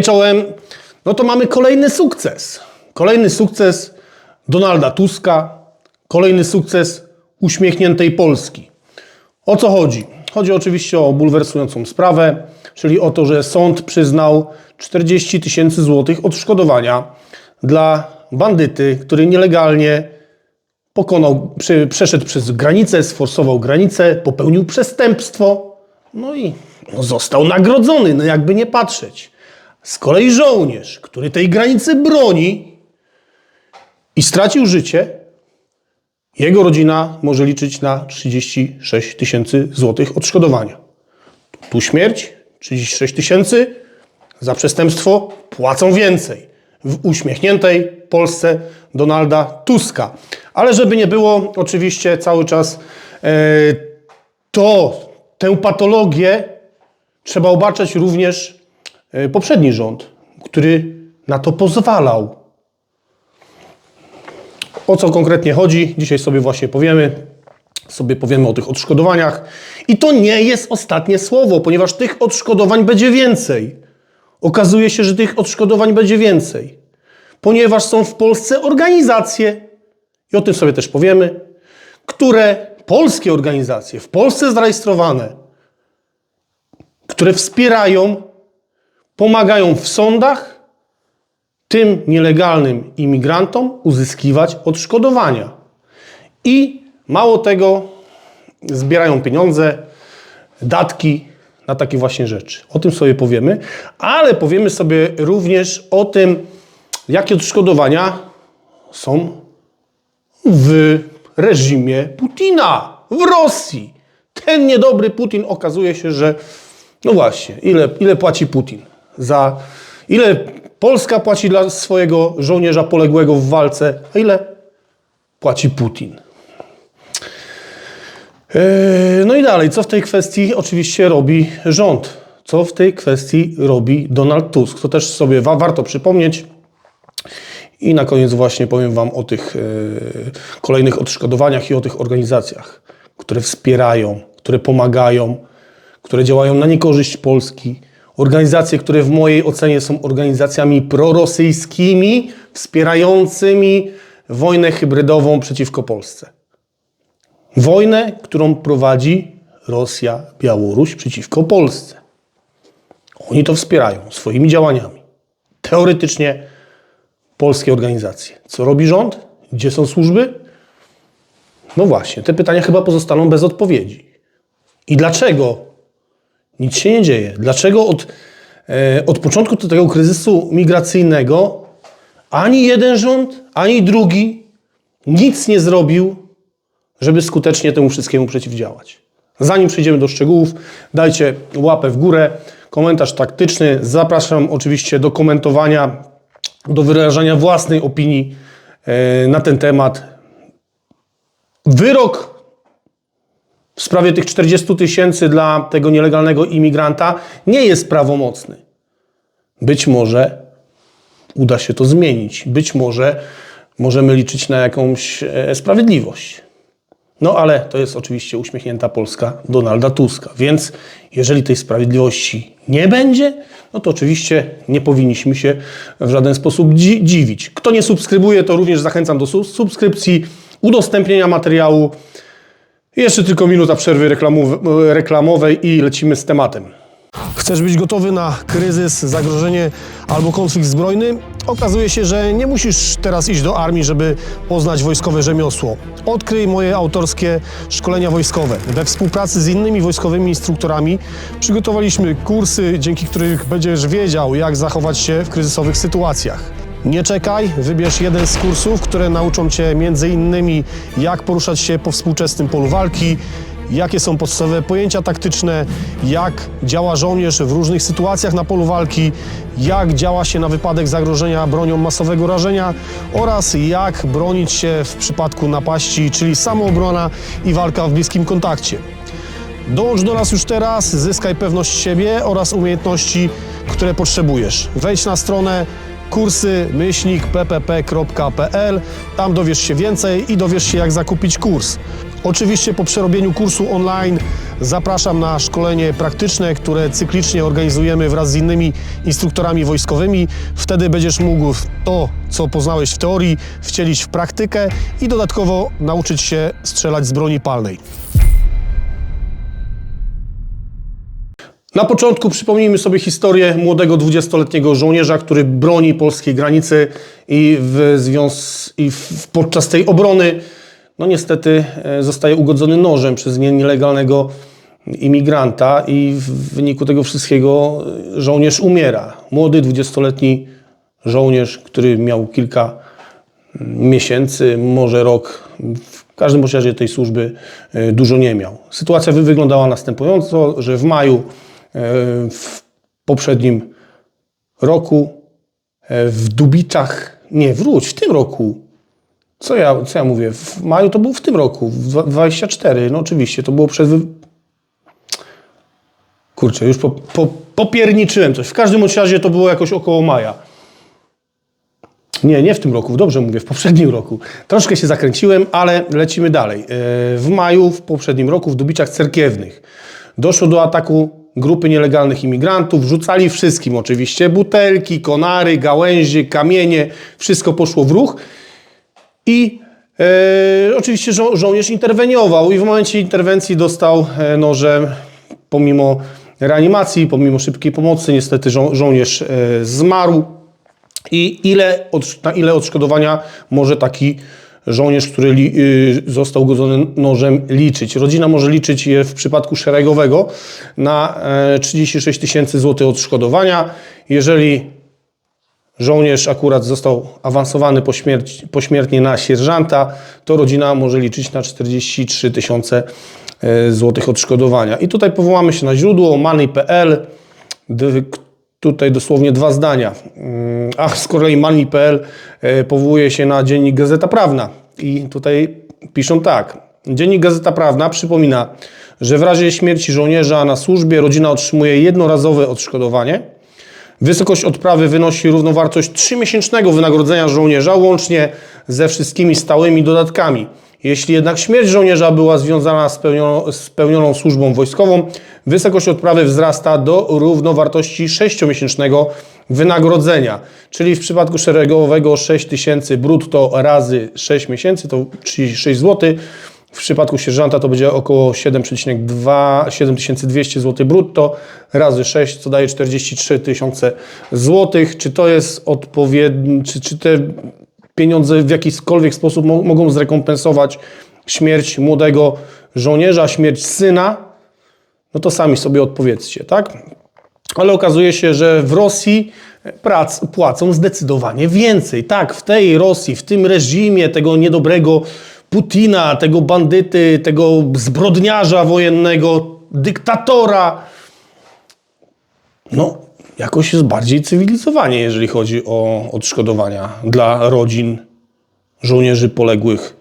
Czołem, no to mamy kolejny sukces. Kolejny sukces Donalda Tuska, kolejny sukces uśmiechniętej Polski. O co chodzi? Chodzi oczywiście o bulwersującą sprawę, czyli o to, że sąd przyznał 40 tysięcy złotych odszkodowania dla bandyty, który nielegalnie pokonał, przeszedł przez granicę, sforsował granicę, popełnił przestępstwo, no i no, został nagrodzony, no jakby nie patrzeć. Z kolei żołnierz, który tej granicy broni i stracił życie, jego rodzina może liczyć na 36 tysięcy złotych odszkodowania. Tu śmierć, 36 tysięcy, za przestępstwo płacą więcej. W uśmiechniętej Polsce Donalda Tuska. Ale żeby nie było, oczywiście cały czas e, to, tę patologię trzeba obarczać również poprzedni rząd, który na to pozwalał. O co konkretnie chodzi? Dzisiaj sobie właśnie powiemy. Sobie powiemy o tych odszkodowaniach. I to nie jest ostatnie słowo, ponieważ tych odszkodowań będzie więcej. Okazuje się, że tych odszkodowań będzie więcej, ponieważ są w Polsce organizacje, i o tym sobie też powiemy, które, polskie organizacje, w Polsce zarejestrowane, które wspierają, pomagają w sądach tym nielegalnym imigrantom uzyskiwać odszkodowania. I mało tego, zbierają pieniądze, datki na takie właśnie rzeczy. O tym sobie powiemy, ale powiemy sobie również o tym, jakie odszkodowania są w reżimie Putina, w Rosji. Ten niedobry Putin okazuje się, że no właśnie, ile, ile płaci Putin za ile Polska płaci dla swojego żołnierza poległego w walce, a ile płaci Putin. Yy, No i dalej, co w tej kwestii oczywiście robi rząd? Co w tej kwestii robi Donald Tusk? To też sobie wa- warto przypomnieć. I na koniec właśnie powiem Wam o tych yy, kolejnych odszkodowaniach i o tych organizacjach, które wspierają, które pomagają, które działają na niekorzyść Polski. Organizacje, które w mojej ocenie są organizacjami prorosyjskimi, wspierającymi wojnę hybrydową przeciwko Polsce. Wojnę, którą prowadzi Rosja, Białoruś przeciwko Polsce. Oni to wspierają swoimi działaniami. Teoretycznie polskie organizacje. Co robi rząd? Gdzie są służby? No właśnie, te pytania chyba pozostaną bez odpowiedzi. I dlaczego nic się nie dzieje? Dlaczego od, e, od początku tego kryzysu migracyjnego ani jeden rząd, ani drugi nic nie zrobił, żeby skutecznie temu wszystkiemu przeciwdziałać. Zanim przejdziemy do szczegółów, dajcie łapę w górę, komentarz taktyczny. Zapraszam oczywiście do komentowania, do wyrażania własnej opinii e, na ten temat. Wyrok w sprawie tych 40 tysięcy dla tego nielegalnego imigranta nie jest prawomocny. Być może uda się to zmienić. Być może możemy liczyć na jakąś e, sprawiedliwość. No ale to jest oczywiście uśmiechnięta Polska Donalda Tuska. Więc jeżeli tej sprawiedliwości nie będzie, no to oczywiście nie powinniśmy się w żaden sposób dzi- dziwić. Kto nie subskrybuje, to również zachęcam do su- subskrypcji, udostępnienia materiału. Jeszcze tylko minuta przerwy reklamowe- reklamowej i lecimy z tematem. Chcesz być gotowy na kryzys, zagrożenie albo konflikt zbrojny? Okazuje się, że nie musisz teraz iść do armii, żeby poznać wojskowe rzemiosło. Odkryj moje autorskie szkolenia wojskowe. We współpracy z innymi wojskowymi instruktorami przygotowaliśmy kursy, dzięki których będziesz wiedział, jak zachować się w kryzysowych sytuacjach. Nie czekaj, wybierz jeden z kursów, które nauczą Cię innymi jak poruszać się po współczesnym polu walki, jakie są podstawowe pojęcia taktyczne, jak działa żołnierz w różnych sytuacjach na polu walki, jak działa się na wypadek zagrożenia bronią masowego rażenia oraz jak bronić się w przypadku napaści, czyli samoobrona i walka w bliskim kontakcie. Dołącz do nas już teraz, zyskaj pewność siebie oraz umiejętności, które potrzebujesz. Wejdź na stronę kursy myślnik ppp.pl. Tam dowiesz się więcej i dowiesz się, jak zakupić kurs. Oczywiście po przerobieniu kursu online zapraszam na szkolenie praktyczne, które cyklicznie organizujemy wraz z innymi instruktorami wojskowymi. Wtedy będziesz mógł to, co poznałeś w teorii, wcielić w praktykę i dodatkowo nauczyć się strzelać z broni palnej. Na początku przypomnijmy sobie historię młodego 20-letniego żołnierza, który broni polskiej granicy i, w związ... i w... podczas tej obrony no niestety e, zostaje ugodzony nożem przez nie- nielegalnego imigranta i w wyniku tego wszystkiego e, żołnierz umiera. Młody 20-letni żołnierz, który miał kilka miesięcy, może rok. W każdym razie tej służby e, dużo nie miał. Sytuacja wy- wyglądała następująco, że w maju w poprzednim roku e, w Dubiczach, nie wróć, w tym roku, co ja, co ja mówię, w maju to był w tym roku, w dwa- 24, no oczywiście, to było przed... Kurczę, już po, po, popierniczyłem coś. W każdym razie to było jakoś około maja. Nie, nie w tym roku, dobrze mówię, w poprzednim roku. Troszkę się zakręciłem, ale lecimy dalej. E, W maju w poprzednim roku w Dubiczach Cerkiewnych doszło do ataku grupy nielegalnych imigrantów. Rzucali wszystkim oczywiście, butelki, konary, gałęzie, kamienie, wszystko poszło w ruch. I e, oczywiście żo- żołnierz interweniował i w momencie interwencji dostał e, nożem, pomimo reanimacji, pomimo szybkiej pomocy, niestety żo- żołnierz e, zmarł. I ile, na ile odszkodowania może taki żołnierz, który li, y, został ugodzony nożem, liczyć? Rodzina może liczyć je w przypadku szeregowego na e, 36 tysięcy złotych odszkodowania. Jeżeli żołnierz akurat został awansowany pośmierć, pośmiertnie na sierżanta, to rodzina może liczyć na 43 tysiące e, złotych odszkodowania. I tutaj powołamy się na źródło money.pl. Tutaj dosłownie dwa zdania. Mm, A z kolei money.pl e, powołuje się na dziennik Gazeta Prawna. I tutaj piszą tak. Dziennik Gazeta Prawna przypomina, że w razie śmierci żołnierza na służbie rodzina otrzymuje jednorazowe odszkodowanie. Wysokość odprawy wynosi równowartość 3-miesięcznego wynagrodzenia żołnierza, łącznie ze wszystkimi stałymi dodatkami. Jeśli jednak śmierć żołnierza była związana z pełnioną, z pełnioną służbą wojskową, wysokość odprawy wzrasta do równowartości 6-miesięcznego wynagrodzenia. Czyli w przypadku szeregowego 6 tysięcy brutto razy 6 miesięcy to 36 zł. W przypadku sierżanta to będzie około 7,2 7200 zł brutto razy 6, co daje 43 tysiące złotych. Czy to jest odpowiedni, czy, czy te pieniądze w jakikolwiek sposób mo- mogą zrekompensować śmierć młodego żołnierza, śmierć syna? No to sami sobie odpowiedzcie, tak? Ale okazuje się, że w Rosji prac płacą zdecydowanie więcej. Tak, w tej Rosji, w tym reżimie tego niedobrego Putina, tego bandyty, tego zbrodniarza wojennego, dyktatora, no jakoś jest bardziej cywilizowanie, jeżeli chodzi o odszkodowania dla rodzin żołnierzy poległych.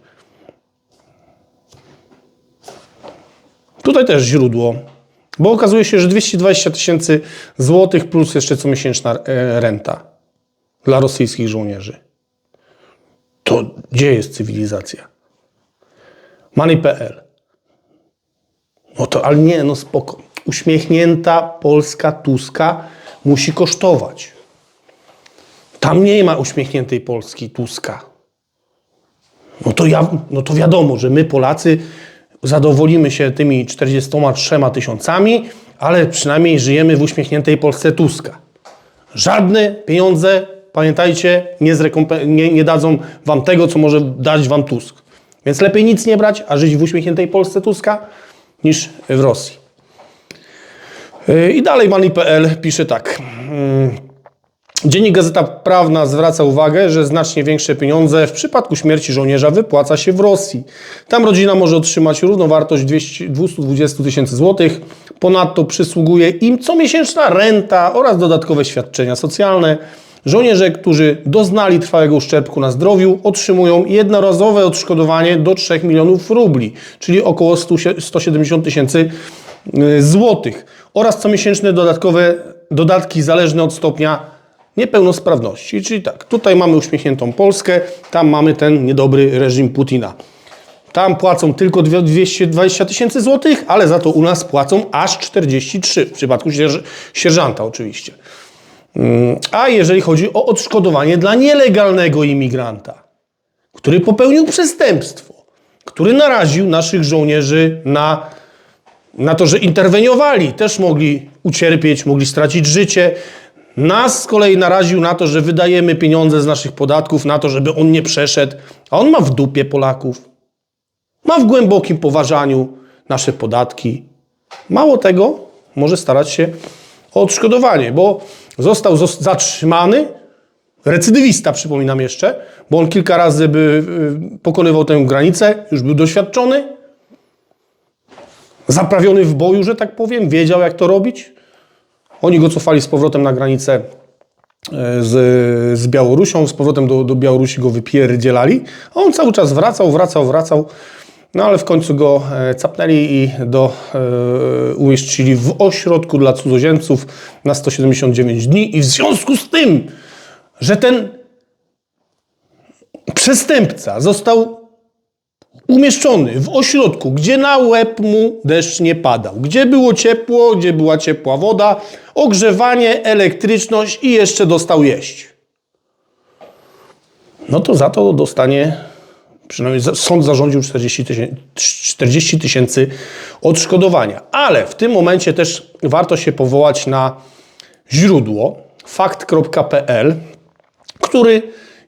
Tutaj też źródło, bo okazuje się, że 220 tysięcy złotych plus jeszcze comiesięczna e, renta dla rosyjskich żołnierzy. To gdzie jest cywilizacja? Money.pl. No to, ale nie, no spoko. Uśmiechnięta Polska Tuska musi kosztować. Tam nie ma uśmiechniętej Polski Tuska. No to, ja, no to wiadomo, że my Polacy zadowolimy się tymi 43 tysiącami, ale przynajmniej żyjemy w uśmiechniętej Polsce Tuska. Żadne pieniądze, pamiętajcie, nie, nie, nie dadzą wam tego, co może dać wam Tusk. Więc lepiej nic nie brać, a żyć w uśmiechniętej Polsce Tuska, niż w Rosji. Yy, I dalej Money.pl pisze tak. Yy, Dziennik Gazeta Prawna zwraca uwagę, że znacznie większe pieniądze w przypadku śmierci żołnierza wypłaca się w Rosji. Tam rodzina może otrzymać równowartość 200 220 tysięcy złotych. Ponadto przysługuje im comiesięczna renta oraz dodatkowe świadczenia socjalne. Żołnierze, którzy doznali trwałego uszczerbku na zdrowiu, otrzymują jednorazowe odszkodowanie do 3 milionów rubli, czyli około 100 170 tysięcy y, złotych oraz comiesięczne dodatkowe dodatki zależne od stopnia niepełnosprawności. Czyli tak, tutaj mamy uśmiechniętą Polskę, tam mamy ten niedobry reżim Putina. Tam płacą tylko dwie- 220 tysięcy złotych, ale za to u nas płacą aż 43, w przypadku sierż- sierżanta oczywiście. Mm, A jeżeli chodzi o odszkodowanie dla nielegalnego imigranta, który popełnił przestępstwo, który naraził naszych żołnierzy na, na to, że interweniowali, też mogli ucierpieć, mogli stracić życie. Nas z kolei naraził na to, że wydajemy pieniądze z naszych podatków na to, żeby on nie przeszedł, a on ma w dupie Polaków. Ma w głębokim poważaniu nasze podatki. Mało tego, może starać się o odszkodowanie, bo został zos- zatrzymany, recydywista przypominam jeszcze, bo on kilka razy by y, pokonywał tę granicę, już był doświadczony, zaprawiony w boju, że tak powiem, wiedział jak to robić. Oni go cofali z powrotem na granicę e, z, z Białorusią, z powrotem do, do Białorusi go wypierdzielali, a on cały czas wracał, wracał, wracał, no ale w końcu go e, capnęli i do, e, umieścili w ośrodku dla cudzoziemców na 179 dni. I w związku z tym, że ten przestępca został umieszczony w ośrodku, gdzie na łeb mu deszcz nie padał, gdzie było ciepło, gdzie była ciepła woda, ogrzewanie, elektryczność i jeszcze dostał jeść. No to za to dostanie, przynajmniej sąd zarządził 40 tysięcy, 40 tysięcy odszkodowania. Ale w tym momencie też warto się powołać na źródło fakt.pl, który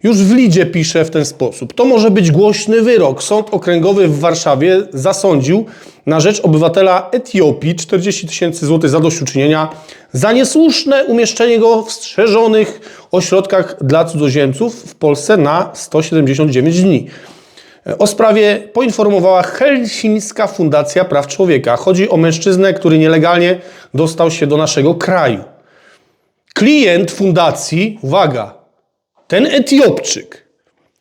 już w lidzie pisze w ten sposób. To może być głośny wyrok. Sąd Okręgowy w Warszawie zasądził na rzecz obywatela Etiopii 40 tysięcy złotych zadośćuczynienia za niesłuszne umieszczenie go w strzeżonych ośrodkach dla cudzoziemców w Polsce na 179 dni. O sprawie poinformowała Helsińska Fundacja Praw Człowieka. Chodzi o mężczyznę, który nielegalnie dostał się do naszego kraju. Klient fundacji, uwaga, ten Etiopczyk,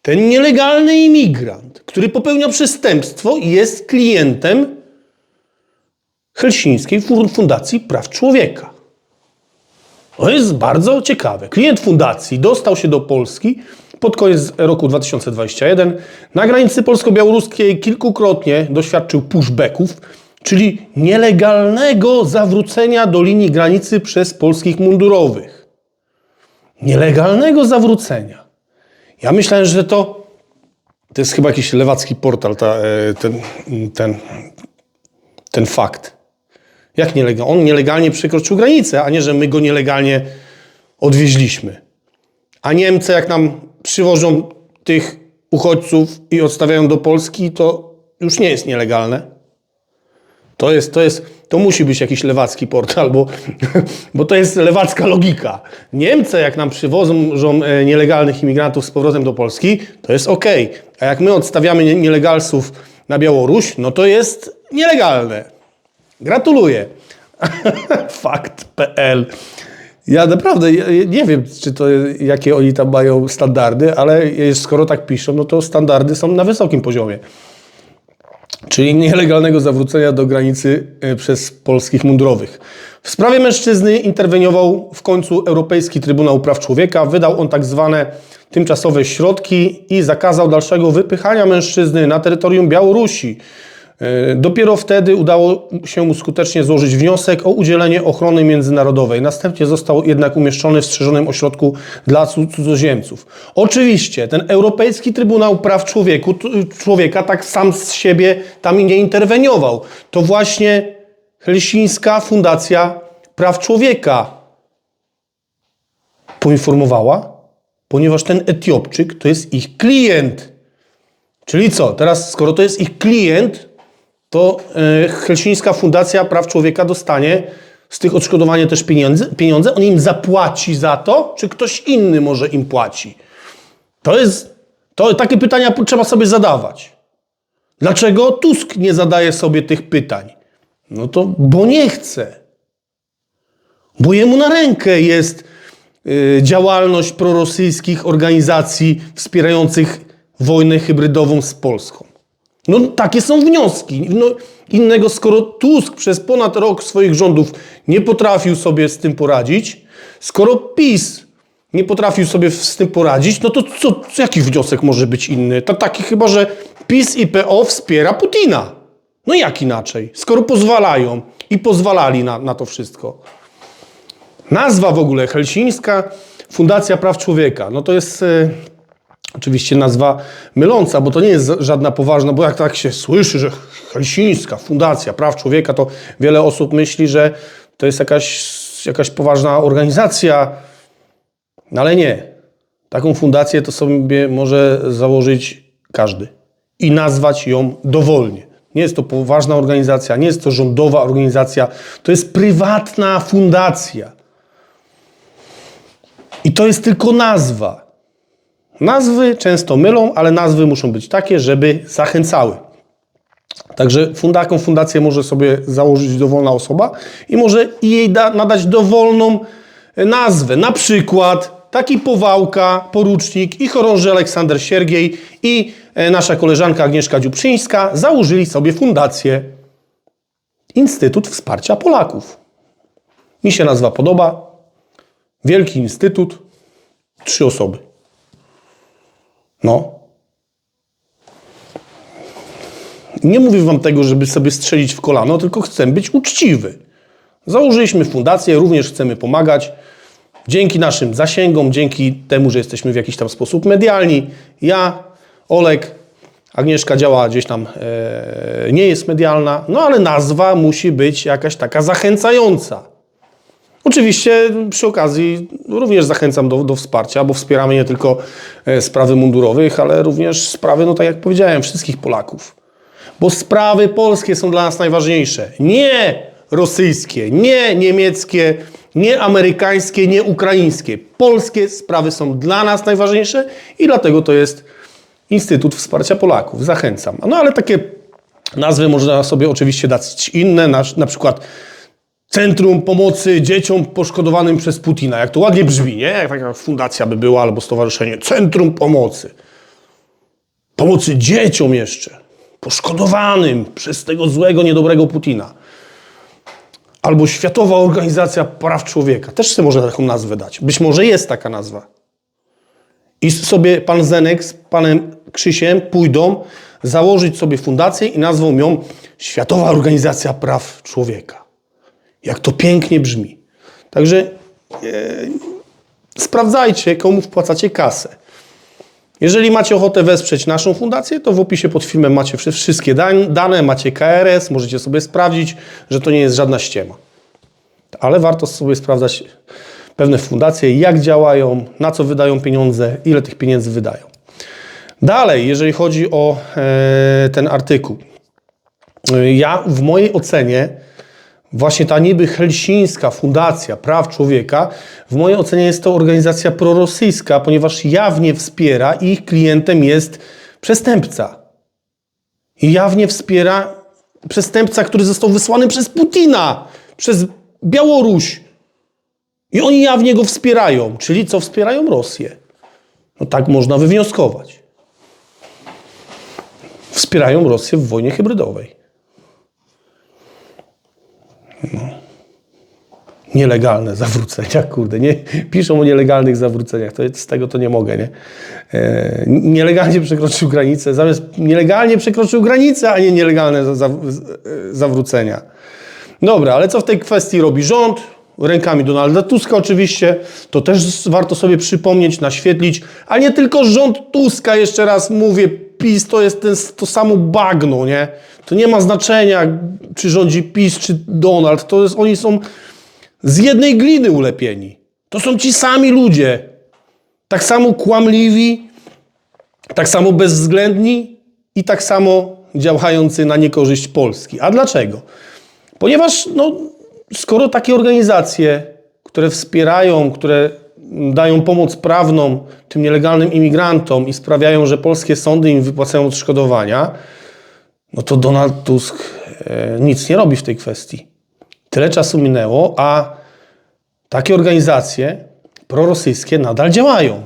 ten nielegalny imigrant, który popełnia przestępstwo, jest klientem Helsińskiej Fu- Fundacji Praw Człowieka. To jest bardzo ciekawe. Klient fundacji dostał się do Polski pod koniec roku 2021. Na granicy polsko-białoruskiej kilkukrotnie doświadczył pushbacków, czyli nielegalnego zawrócenia do linii granicy przez polskich mundurowych nielegalnego zawrócenia. Ja myślałem, że to, to jest chyba jakiś lewacki portal, ta, e, ten, ten, ten fakt. Jak nielegalnie? On nielegalnie przekroczył granicę, a nie, że my go nielegalnie odwieźliśmy. A Niemcy, jak nam przywożą tych uchodźców i odstawiają do Polski, to już nie jest nielegalne. To jest, to jest, to musi być jakiś lewacki portal, bo, bo to jest lewacka logika. Niemcy, jak nam przywożą e, nielegalnych imigrantów z powrotem do Polski, to jest ok. A jak my odstawiamy nie- nielegalsów na Białoruś, no to jest nielegalne. Gratuluję. Fakt.pl. Ja naprawdę nie wiem, czy to, jakie oni tam mają standardy, ale skoro tak piszą, no to standardy są na wysokim poziomie czyli nielegalnego zawrócenia do granicy e, przez polskich mundurowych. W sprawie mężczyzny interweniował w końcu Europejski Trybunał Praw Człowieka. Wydał on tak zwane tymczasowe środki i zakazał dalszego wypychania mężczyzny na terytorium Białorusi. E, Dopiero wtedy udało się mu skutecznie złożyć wniosek o udzielenie ochrony międzynarodowej. Następnie został jednak umieszczony w strzeżonym ośrodku dla cu- cudzoziemców. Oczywiście ten Europejski Trybunał Praw Człowieku, Człowieka tak sam z siebie tam nie interweniował. To właśnie Helsińska Fundacja Praw Człowieka poinformowała, ponieważ ten Etiopczyk to jest ich klient. Czyli co? Teraz, skoro to jest ich klient, to e, Helsińska Fundacja Praw Człowieka dostanie z tych odszkodowania też pieniądze, pieniądze. On im zapłaci za to, czy ktoś inny może im płaci? To jest, to takie pytania trzeba sobie zadawać. Dlaczego Tusk nie zadaje sobie tych pytań? No to, bo nie chce. Bo jemu na rękę jest y, działalność prorosyjskich organizacji wspierających wojnę hybrydową z Polską. No takie są wnioski. No, innego, skoro Tusk przez ponad rok swoich rządów nie potrafił sobie z tym poradzić, skoro PiS nie potrafił sobie z tym poradzić, no to co, co, jaki wniosek może być inny? To taki chyba, że PiS i PO wspiera Putina. No jak inaczej? Skoro pozwalają i pozwalali na, na to wszystko. Nazwa w ogóle Helsińska Fundacja Praw Człowieka. No to jest e, oczywiście nazwa myląca, bo to nie jest żadna poważna, bo jak tak się słyszy, że Helsińska Fundacja Praw Człowieka, to wiele osób myśli, że to jest jakaś, jakaś poważna organizacja, no ale nie. Taką fundację to sobie może założyć każdy i nazwać ją dowolnie. Nie jest to poważna organizacja, nie jest to rządowa organizacja, to jest prywatna fundacja. I to jest tylko nazwa. Nazwy często mylą, ale nazwy muszą być takie, żeby zachęcały. Także funda, taką fundację może sobie założyć dowolna osoba i może jej da, nadać dowolną nazwę. Na przykład taki Powałka, porucznik i chorąży Aleksander Siergiej i e, nasza koleżanka Agnieszka Dziuprzyńska założyli sobie fundację Instytut Wsparcia Polaków. Mi się nazwa podoba. Wielki Instytut. Trzy osoby. No. Nie mówię wam tego, żeby sobie strzelić w kolano, tylko chcę być uczciwy. Założyliśmy fundację, również chcemy pomagać. Dzięki naszym zasięgom, dzięki temu, że jesteśmy w jakiś tam sposób medialni, ja, Olek, Agnieszka działa gdzieś tam, e, nie jest medialna, no ale nazwa musi być jakaś taka zachęcająca. Oczywiście przy okazji również zachęcam do, do wsparcia, bo wspieramy nie tylko e, sprawy mundurowych, ale również sprawy, no tak jak powiedziałem, wszystkich Polaków. Bo sprawy polskie są dla nas najważniejsze. Nie rosyjskie, nie niemieckie, nie amerykańskie, nie ukraińskie. Polskie sprawy są dla nas najważniejsze i dlatego to jest Instytut Wsparcia Polaków. Zachęcam. No ale takie nazwy można sobie oczywiście dać inne, na, na przykład Centrum Pomocy Dzieciom Poszkodowanym przez Putina. Jak to ładnie brzmi, nie? Jak taka fundacja by była albo stowarzyszenie. Centrum Pomocy. Pomocy dzieciom jeszcze. Poszkodowanym przez tego złego, niedobrego Putina. Albo Światowa Organizacja Praw Człowieka. Też sobie można taką nazwę dać. Być może jest taka nazwa. I sobie pan Zenek z panem Krzysiem pójdą założyć sobie fundację i nazwą ją Światowa Organizacja Praw Człowieka. Jak to pięknie brzmi. Także e, sprawdzajcie, komu wpłacacie kasę. Jeżeli macie ochotę wesprzeć naszą fundację, to w opisie pod filmem macie wszy- wszystkie dane, macie KRS, możecie sobie sprawdzić, że to nie jest żadna ściema. Ale warto sobie sprawdzać pewne fundacje, jak działają, na co wydają pieniądze, ile tych pieniędzy wydają. Dalej, jeżeli chodzi o e, ten artykuł. Ja w mojej ocenie Właśnie ta niby helsińska Fundacja Praw Człowieka, w mojej ocenie jest to organizacja prorosyjska, ponieważ jawnie wspiera i ich klientem jest przestępca. I jawnie wspiera przestępca, który został wysłany przez Putina, przez Białoruś. I oni jawnie go wspierają, czyli co wspierają Rosję. No tak można wywnioskować. Wspierają Rosję w wojnie hybrydowej. Nielegalne zawrócenia, kurde, nie, piszą o nielegalnych zawróceniach, to z tego to nie mogę, nie? E, nielegalnie przekroczył granicę, zamiast nielegalnie przekroczył granicę, a nie nielegalne za, za, zawrócenia. Dobra, ale co w tej kwestii robi rząd? Rękami Donalda Tuska oczywiście, to też warto sobie przypomnieć, naświetlić, ale nie tylko rząd Tuska, jeszcze raz mówię, PiS to jest ten, to samo bagno, nie? To nie ma znaczenia, czy rządzi PiS, czy Donald, to jest, oni są z jednej gliny ulepieni. To są ci sami ludzie. Tak samo kłamliwi, tak samo bezwzględni i tak samo działający na niekorzyść Polski. A dlaczego? Ponieważ no, skoro takie organizacje, które wspierają, które dają pomoc prawną tym nielegalnym imigrantom i sprawiają, że polskie sądy im wypłacają odszkodowania, no to Donald Tusk e, nic nie robi w tej kwestii. Tyle czasu minęło, a takie organizacje prorosyjskie nadal działają.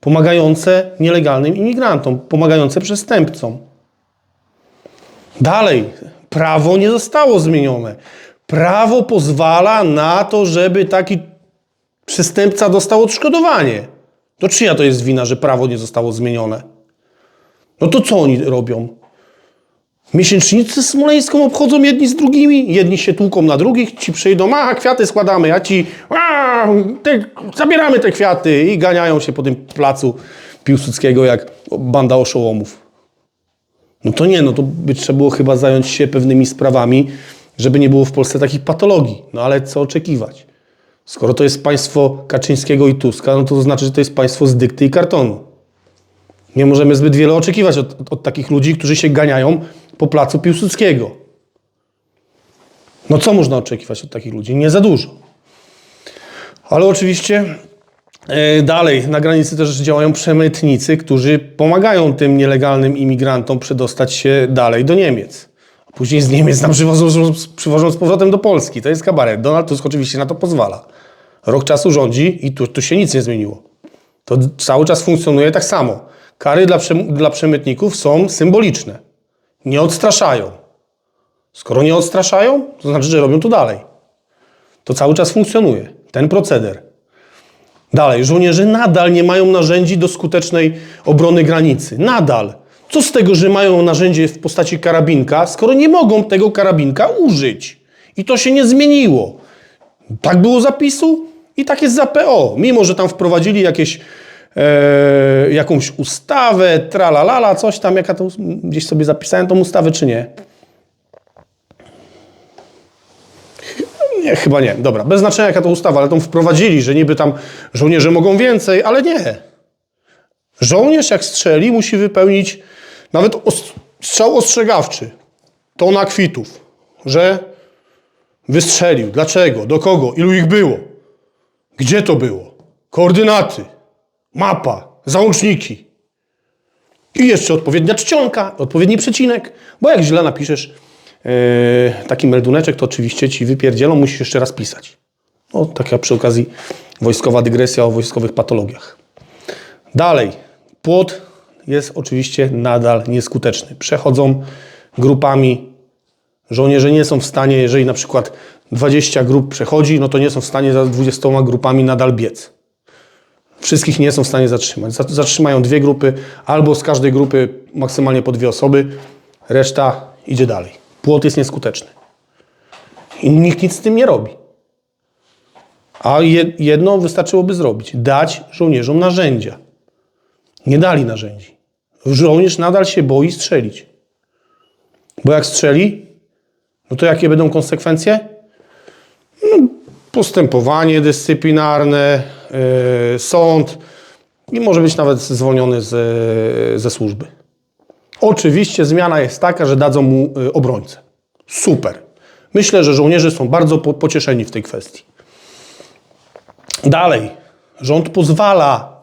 Pomagające nielegalnym imigrantom, pomagające przestępcom. Dalej, prawo nie zostało zmienione. Prawo pozwala na to, żeby taki Przestępca dostał odszkodowanie. To czyja to jest wina, że prawo nie zostało zmienione? No to co oni robią? Miesięcznicy smoleńską obchodzą jedni z drugimi, jedni się tłuką na drugich, ci przyjdą, a kwiaty składamy, a ci a, te, zabieramy te kwiaty i ganiają się po tym placu Piłsudskiego jak banda oszołomów. No to nie, no to by trzeba było chyba zająć się pewnymi sprawami, żeby nie było w Polsce takich patologii. No ale co oczekiwać? Skoro to jest państwo Kaczyńskiego i Tuska, no to, znaczy, że to jest państwo z dykty i kartonu. Nie możemy zbyt wiele oczekiwać od, od, od takich ludzi, którzy się ganiają po placu Piłsudskiego. No co można oczekiwać od takich ludzi? Nie za dużo. Ale oczywiście e, dalej na granicy też działają przemytnicy, którzy pomagają tym nielegalnym imigrantom przedostać się dalej do Niemiec. A później z Niemiec nam przywożą, przywożą z powrotem do Polski. To jest kabaret. Donald Tusk oczywiście na to pozwala. Rok czasu rządzi i tu, tu się nic nie zmieniło. To cały czas funkcjonuje tak samo. Kary dla, dla przemytników są symboliczne. Nie odstraszają. Skoro nie odstraszają, to znaczy, że robią to dalej. To cały czas funkcjonuje. Ten proceder. Dalej, żołnierze nadal nie mają narzędzi do skutecznej obrony granicy. Nadal. Co z tego, że mają narzędzie w postaci karabinka, skoro nie mogą tego karabinka użyć? I to się nie zmieniło. Tak było zapisu i tak jest za PO. Mimo, że tam wprowadzili jakieś, e, jakąś ustawę, tralalala, coś tam, jaka to, gdzieś sobie zapisałem tą ustawę, czy nie? Nie, chyba nie. Dobra, bez znaczenia jaka to ustawa, ale tą wprowadzili, że niby tam żołnierze mogą więcej, ale nie. Żołnierz jak strzeli musi wypełnić nawet os- strzał ostrzegawczy. Tona kwitów, że wystrzelił. Dlaczego? Do kogo? Ilu ich było? Gdzie to było? Koordynaty, mapa, załączniki. I jeszcze odpowiednia czcionka, odpowiedni przecinek, bo jak źle napiszesz yy, taki melduneczek, to oczywiście ci wypierdzielą, musisz jeszcze raz pisać. No, taka przy okazji wojskowa dygresja o wojskowych patologiach. Dalej, płot jest oczywiście nadal nieskuteczny. Przechodzą grupami. Żołnierze nie są w stanie, jeżeli na przykład 20 grup przechodzi, no to nie są w stanie za 20 grupami nadal biec. Wszystkich nie są w stanie zatrzymać. Za- Zatrzymają dwie grupy, albo z każdej grupy maksymalnie po dwie osoby, reszta idzie dalej. Płot jest nieskuteczny. I nikt nic z tym nie robi. A je- jedno wystarczyłoby zrobić: dać żołnierzom narzędzia. Nie dali narzędzi. Żołnierz nadal się boi strzelić. Bo jak strzeli, no to jakie będą konsekwencje? Postępowanie dyscyplinarne, yy, sąd i może być nawet zwolniony z, ze służby. Oczywiście zmiana jest taka, że dadzą mu y, obrońcę. Super. Myślę, że żołnierze są bardzo po, pocieszeni w tej kwestii. Dalej. Rząd pozwala,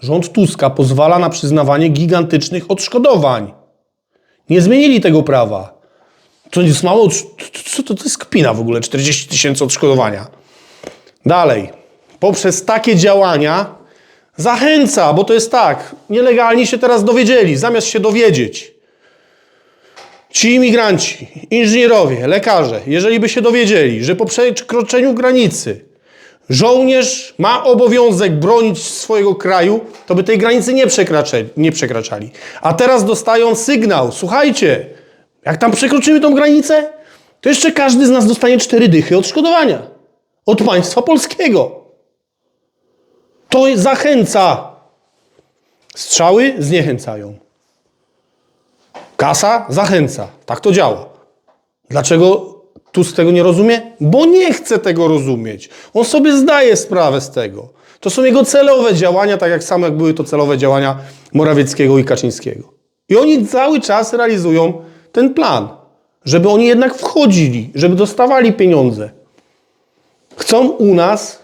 rząd Tuska pozwala na przyznawanie gigantycznych odszkodowań. Nie zmienili tego prawa. To jest mało, co to, to jest kpina w ogóle, 40 tysięcy odszkodowania. Dalej. Poprzez takie działania zachęca, bo to jest tak, nielegalni się teraz dowiedzieli, zamiast się dowiedzieć. Ci imigranci, inżynierowie, lekarze, jeżeli by się dowiedzieli, że po przekroczeniu granicy żołnierz ma obowiązek bronić swojego kraju, to by tej granicy nie, nie przekraczali. A teraz dostają sygnał, słuchajcie, jak tam przekroczymy tą granicę, to jeszcze każdy z nas dostanie cztery dychy odszkodowania od państwa polskiego. To zachęca. Strzały zniechęcają. Kasa zachęca. Tak to działa. Dlaczego Tusk tego nie rozumie? Bo nie chce tego rozumieć. On sobie zdaje sprawę z tego. To są jego celowe działania, tak jak samo jak były to celowe działania Morawieckiego i Kaczyńskiego. I oni cały czas realizują ten plan, żeby oni jednak wchodzili, żeby dostawali pieniądze. Chcą u nas,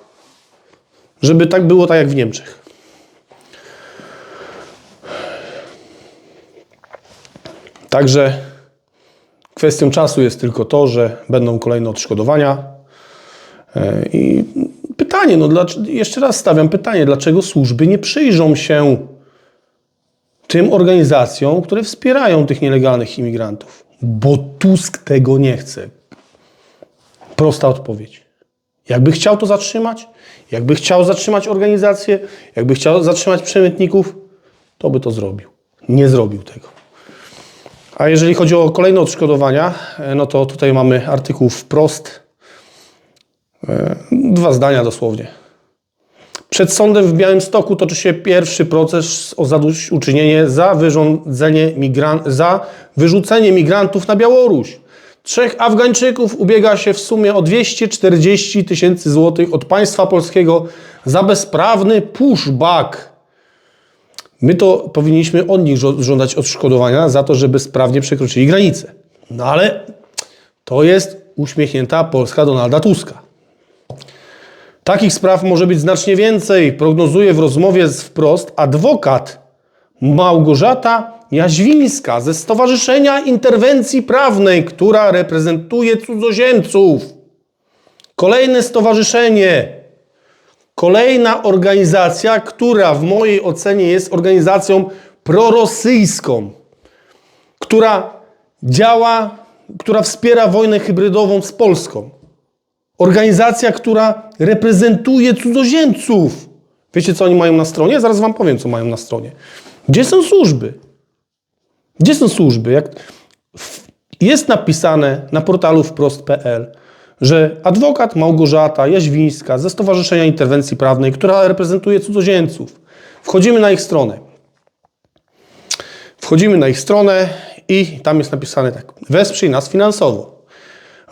żeby tak było tak jak w Niemczech. Także kwestią czasu jest tylko to, że będą kolejne odszkodowania. E, I pytanie, no dlaczego, jeszcze raz stawiam pytanie, dlaczego służby nie przyjrzą się tym organizacjom, które wspierają tych nielegalnych imigrantów? Bo Tusk tego nie chce. Prosta odpowiedź. Jakby chciał to zatrzymać, jakby chciał zatrzymać organizację, jakby chciał zatrzymać przemytników, to by to zrobił. Nie zrobił tego. A jeżeli chodzi o kolejne odszkodowania, e, no to tutaj mamy artykuł wprost. E, Dwa zdania dosłownie. Przed sądem w Białymstoku toczy się pierwszy proces o zadośćuczynienie za wyrządzenie migran- za wyrzucenie migrantów na Białoruś. Trzech Afgańczyków ubiega się w sumie o 240 tysięcy złotych od państwa polskiego za bezprawny pushback. My to powinniśmy od nich żądać odszkodowania za to, że bezprawnie przekroczyli granicę. No ale to jest uśmiechnięta Polska Donalda Tuska. Takich spraw może być znacznie więcej, prognozuje w rozmowie z wprost adwokat Małgorzata Jaźwińska ze Stowarzyszenia Interwencji Prawnej, która reprezentuje cudzoziemców. Kolejne stowarzyszenie, kolejna organizacja, która w mojej ocenie jest organizacją prorosyjską, która działa, która wspiera wojnę hybrydową z Polską. Organizacja, która reprezentuje cudzoziemców. Wiecie, co oni mają na stronie? Zaraz wam powiem, co mają na stronie. Gdzie są służby? Gdzie są służby? Jak jest napisane na portalu wprost.pl, że adwokat Małgorzata Jaźwińska ze Stowarzyszenia Interwencji Prawnej, która reprezentuje cudzoziemców. Wchodzimy na ich stronę. Wchodzimy na ich stronę i tam jest napisane tak. Wesprzyj nas finansowo.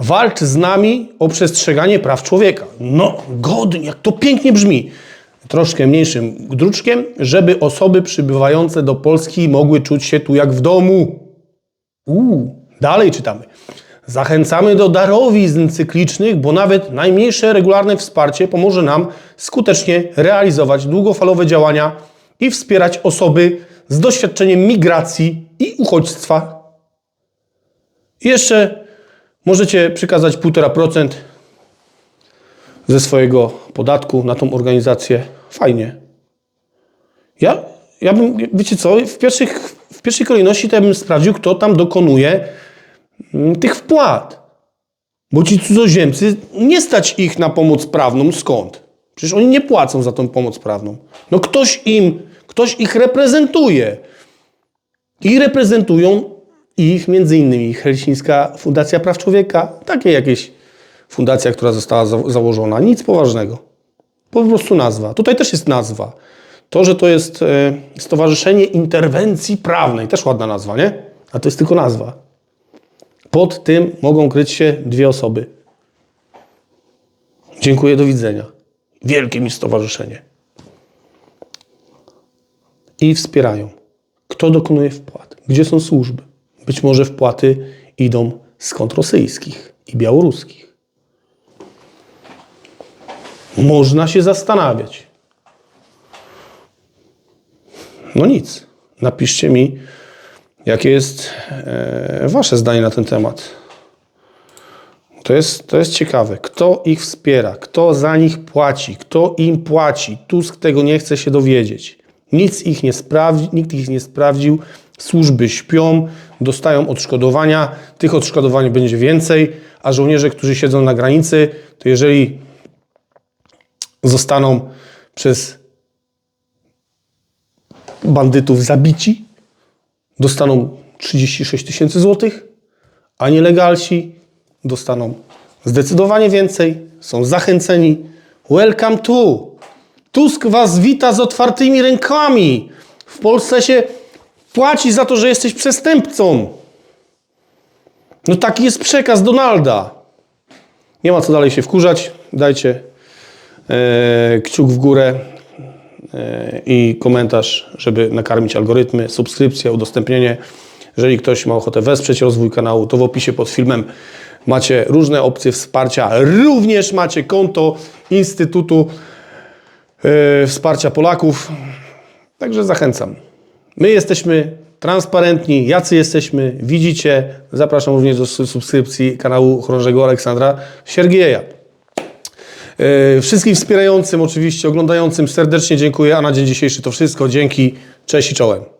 Walcz z nami o przestrzeganie praw człowieka. No, godnie, jak to pięknie brzmi. Troszkę mniejszym druczkiem, żeby osoby przybywające do Polski mogły czuć się tu jak w domu. Uuu, dalej czytamy. Zachęcamy do darowizn cyklicznych, bo nawet najmniejsze regularne wsparcie pomoże nam skutecznie realizować długofalowe działania i wspierać osoby z doświadczeniem migracji i uchodźstwa. I jeszcze możecie przekazać 1,5% ze swojego podatku na tą organizację. Fajnie. Ja, ja bym, wiecie co, w, pierwszych, w pierwszej kolejności to ja bym sprawdził, kto tam dokonuje mm, tych wpłat. Bo ci cudzoziemcy, nie stać ich na pomoc prawną. Skąd? Przecież oni nie płacą za tą pomoc prawną. No ktoś im, ktoś ich reprezentuje. I reprezentują ich między innymi Helsińska Fundacja Praw Człowieka, takie jakieś fundacja, która została za założona. Nic poważnego. Po prostu nazwa. Tutaj też jest nazwa. To, że to jest e, Stowarzyszenie Interwencji Prawnej, też ładna nazwa, nie? A to jest tylko nazwa. Pod tym mogą kryć się dwie osoby. Dziękuję, do widzenia. Wielkie mi stowarzyszenie. I wspierają. Kto dokonuje wpłat? Gdzie są służby? Być może wpłaty idą kont rosyjskich i białoruskich. Można się zastanawiać. No nic. Napiszcie mi, jakie jest e, Wasze zdanie na ten temat. To jest, to jest ciekawe. Kto ich wspiera? Kto za nich płaci? Kto im płaci? Tusk tego nie chce się dowiedzieć. Nic ich nie sprawdzi, nikt ich nie sprawdził. Służby śpią, dostają odszkodowania. Tych odszkodowań będzie więcej, a żołnierze, którzy siedzą na granicy, to jeżeli zostaną przez bandytów zabici, dostaną 36 tysięcy złotych, a nielegalsi dostaną zdecydowanie więcej, są zachęceni. Welcome to! Tusk was wita z otwartymi rękami. W Polsce się płaci za to, że jesteś przestępcą. No taki jest przekaz Donalda. Nie ma co dalej się wkurzać. Dajcie e, kciuk w górę e, i komentarz, żeby nakarmić algorytmy, subskrypcja, udostępnienie. Jeżeli ktoś ma ochotę wesprzeć rozwój kanału, to w opisie pod filmem macie różne opcje wsparcia. Również macie konto Instytutu e, Wsparcia Polaków. Także zachęcam. My jesteśmy transparentni, jacy jesteśmy, widzicie. Zapraszam również do su- subskrypcji kanału chorążego Aleksandra Siergieja. Yy, Wszystkim wspierającym, oczywiście oglądającym serdecznie dziękuję, a na dzień dzisiejszy to wszystko. Dzięki, cześć i czołem.